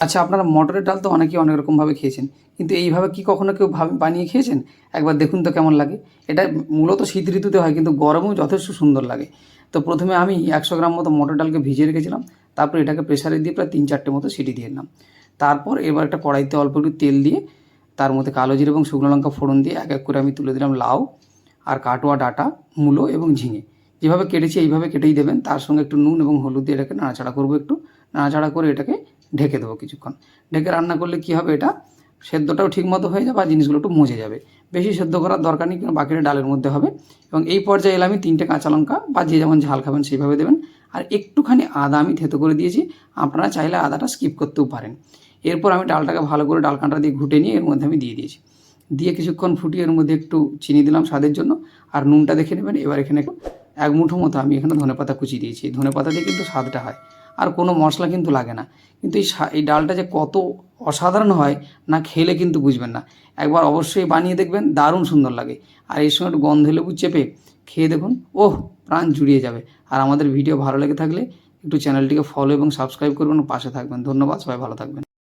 আচ্ছা আপনারা মটরের ডাল তো অনেকেই অনেক রকমভাবে খেয়েছেন, কিন্তু এইভাবে কি কখনো কেউ বানিয়ে খেয়েছেন? একবার দেখুন তো কেমন লাগে। এটা মূলত শীত ঋতুতে হয়, কিন্তু গরমেও যথেষ্ট সুন্দর লাগে। তো প্রথমে আমি একশো গ্রাম মতো মটর ডালকে ভিজিয়ে রেখেছিলাম, তারপর এটাকে প্রেসারে দিয়ে প্রায় তিন চারটে মতো সিটি দিয়ে নিলাম। তারপর এবার একটা কড়াইতে অল্প একটু তেল দিয়ে, তার মধ্যে কালো জিরে এবং শুকনো লঙ্কা ফোড়ন দিয়ে এক এক করে আমি তুলে দিলাম লাউ আর কাটোয়া ডাঁটা, মূলো এবং ঝিঙে। যেভাবে কেটেছি, এইভাবে কেটেই দেবেন। তার সঙ্গে একটু নুন এবং হলুদ দিয়ে এটাকে নাড়াচাড়া করব একটু। নাড়াচাড়া করে এটাকে ঢেকে দেবো কিছুক্ষণ। ঢেকে রান্না করলে কী হবে এটা? সেদ্ধটাও ঠিকমতো হয়ে যাবে আর জিনিসগুলো একটু মজে যাবে। বেশি সেদ্ধ করার দরকার নেই কিন্তু বাকিটা ডালের মধ্যে হবে। এবং এই পর্যায়ে এলে আমি তিনটে কাঁচা লঙ্কা, বা যে যেমন ঝাল খাবেন সেইভাবে দেবেন। আর একটুখানি আদা আমি থেতো করে দিয়েছি, আপনারা চাইলে আদাটা স্কিপ করতেও পারেন। এরপর আমি ডালটাকে ভালো করে ডাল কাঁটা দিয়ে ঘুটে নিয়ে এর মধ্যে আমি দিয়ে দিয়েছি। দিয়ে কিছুক্ষণ ফুটিয়ে এর মধ্যে একটু চিনি দিলাম স্বাদের জন্য, আর নুনটা দেখে নেবেন। এবার এখানে এক মুঠো মতো আমি এখানে ধনেপাতা কুচি দিয়েছি। ধনেপাতা দিয়ে কিন্তু স্বাদটা হয়। আর কোনো মশলা কিন্তু লাগে না। কিন্তু এই এই ডালটা যে কত অসাধারণ হয় না খেলে কিন্তু বুঝবেন না। একবার অবশ্যই বানিয়ে দেখবেন, দারুণ সুন্দর লাগে। আর এই সময় একটু গন্ধ লেবু চেপে খেয়ে দেখুন, ওহ, প্রাণ জুড়িয়ে যাবে। আর আমাদের ভিডিও ভালো লেগে থাকলে একটু চ্যানেলটিকে ফলো এবং সাবস্ক্রাইব করবেন, পাশে থাকবেন। ধন্যবাদ, সবাই ভালো থাকবেন।